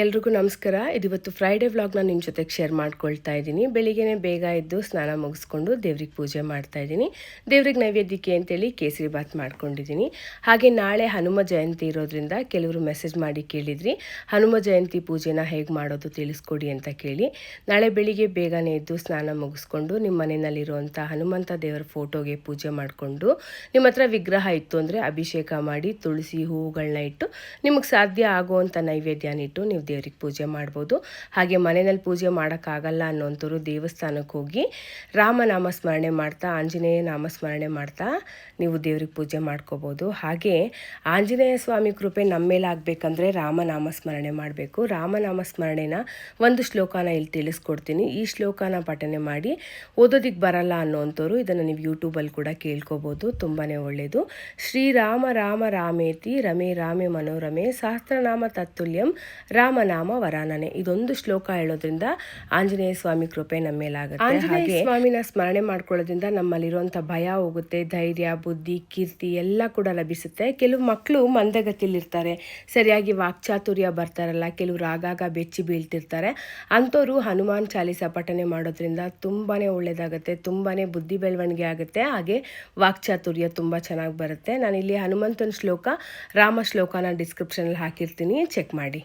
ಎಲ್ರಿಗೂ ನಮಸ್ಕಾರ. ಇದಿವತ್ತು ಫ್ರೈಡೇ ವ್ಲಾಗ್ನ ನಿಮ್ಮ ಜೊತೆಗೆ ಶೇರ್ ಮಾಡ್ಕೊಳ್ತಾ ಇದ್ದೀನಿ. ಬೆಳಿಗ್ಗೆನೇ ಬೇಗ ಎದ್ದು ಸ್ನಾನ ಮುಗಿಸ್ಕೊಂಡು ದೇವ್ರಿಗೆ ಪೂಜೆ ಮಾಡ್ತಾ ಇದ್ದೀನಿ. ದೇವ್ರಿಗೆ ನೈವೇದ್ಯಕ್ಕೆ ಅಂತೇಳಿ ಕೇಸರಿ ಬಾತ್ ಮಾಡ್ಕೊಂಡಿದ್ದೀನಿ. ಹಾಗೆ ನಾಳೆ ಹನುಮ ಜಯಂತಿ ಇರೋದ್ರಿಂದ ಕೆಲವರು ಮೆಸೇಜ್ ಮಾಡಿ ಕೇಳಿದ್ರಿ. ಹನುಮ ಜಯಂತಿ ಪೂಜೆನ ಹೇಗೆ ಮಾಡೋದು ತಿಳಿಸ್ಕೊಡಿ ಅಂತ ಕೇಳಿ. ನಾಳೆ ಬೆಳಿಗ್ಗೆ ಬೇಗನೆ ಎದ್ದು ಸ್ನಾನ ಮುಗಿಸ್ಕೊಂಡು ನಿಮ್ಮ ಮನೆಯಲ್ಲಿರುವಂಥ ಹನುಮಂತ ದೇವರ ಫೋಟೋಗೆ ಪೂಜೆ ಮಾಡಿಕೊಂಡು ನಿಮ್ಮ ಹತ್ರ ವಿಗ್ರಹ ಇತ್ತು ಅಂದರೆ ಅಭಿಷೇಕ ಮಾಡಿ ತುಳಸಿ ಹೂವುಗಳನ್ನ ಇಟ್ಟು ನಿಮಗೆ ಸಾಧ್ಯ ಆಗುವಂಥ ನೈವೇದ್ಯನ ಇಟ್ಟು ನೀವು ದೇವ್ರಿಗೆ ಪೂಜೆ ಮಾಡ್ಬೋದು. ಹಾಗೆ ಮನೆಯಲ್ಲಿ ಪೂಜೆ ಮಾಡೋಕ್ಕಾಗಲ್ಲ ಅನ್ನೋಂಥವ್ರು ದೇವಸ್ಥಾನಕ್ಕೆ ಹೋಗಿ ರಾಮನಾಮ ಸ್ಮರಣೆ ಮಾಡ್ತಾ, ಆಂಜನೇಯ ನಾಮಸ್ಮರಣೆ ಮಾಡ್ತಾ ನೀವು ದೇವ್ರಿಗೆ ಪೂಜೆ ಮಾಡ್ಕೋಬೋದು. ಹಾಗೆ ಆಂಜನೇಯ ಸ್ವಾಮಿ ಕೃಪೆ ನಮ್ಮ ಮೇಲೆ ಆಗಬೇಕಂದ್ರೆ ರಾಮನಾಮ ಸ್ಮರಣೆ ಮಾಡಬೇಕು. ರಾಮನಾಮ ಸ್ಮರಣೆನ ಒಂದು ಶ್ಲೋಕನ ಇಲ್ಲಿ ತಿಳಿಸ್ಕೊಡ್ತೀನಿ. ಈ ಶ್ಲೋಕನ ಪಠನೆ ಮಾಡಿ ಓದೋದಿಕ್ಕೆ ಬರಲ್ಲ ಅನ್ನೋಂಥವ್ರು ಇದನ್ನು ನೀವು ಯೂಟ್ಯೂಬಲ್ಲಿ ಕೂಡ ಕೇಳ್ಕೊಬೋದು. ತುಂಬಾ ಒಳ್ಳೆಯದು ಶ್ರೀರಾಮ ರಾಮ ರಾಮೇತಿ ರಮೇ ರಾಮೆ ಮನೋರಮೆ ಸಹಸ್ರನಾಮ ತತ್ತುಲ್ಯಂ ರಾಮನಾಮ ವರಾನನೆ. ಇದೊಂದು ಶ್ಲೋಕ ಹೇಳೋದ್ರಿಂದ ಆಂಜನೇಯ ಸ್ವಾಮಿ ಕೃಪೆ ನಮ್ಮ ಮೇಲಾಗುತ್ತೆ ಆಂಜನೇಯ ಸ್ವಾಮಿನ ಸ್ಮರಣೆ ಮಾಡ್ಕೊಳ್ಳೋದ್ರಿಂದ ನಮ್ಮಲ್ಲಿರುವಂಥ ಭಯ ಹೋಗುತ್ತೆ ಧೈರ್ಯ ಬುದ್ಧಿ ಕೀರ್ತಿ ಎಲ್ಲ ಕೂಡ ಲಭಿಸುತ್ತೆ. ಕೆಲವು ಮಕ್ಕಳು ಮಂದಗತಿಲಿರ್ತಾರೆ ಸರಿಯಾಗಿ ವಾಕ್ಚಾತುರ್ಯ ಬರ್ತಾರಲ್ಲ ಕೆಲವು ರಾಗಾಗ ಬೆಚ್ಚಿ ಬೀಳ್ತಿರ್ತಾರೆ. ಅಂಥವ್ರು ಹನುಮಾನ್ ಚಾಲಿಸ ಪಠನೆ ಮಾಡೋದ್ರಿಂದ ತುಂಬಾ ಒಳ್ಳೆಯದಾಗುತ್ತೆ ತುಂಬಾ ಬುದ್ಧಿ ಬೆಳವಣಿಗೆ ಆಗುತ್ತೆ. ಹಾಗೆ ವಾಕ್ಚಾತುರ್ಯ ತುಂಬ ಚೆನ್ನಾಗಿ ಬರುತ್ತೆ. ಇಲ್ಲಿ ಹನುಮಂತನ ಶ್ಲೋಕ ರಾಮ ಶ್ಲೋಕನ ಡಿಸ್ಕ್ರಿಪ್ಷನಲ್ಲಿ ಹಾಕಿರ್ತೀನಿ. ಚೆಕ್ ಮಾಡಿ.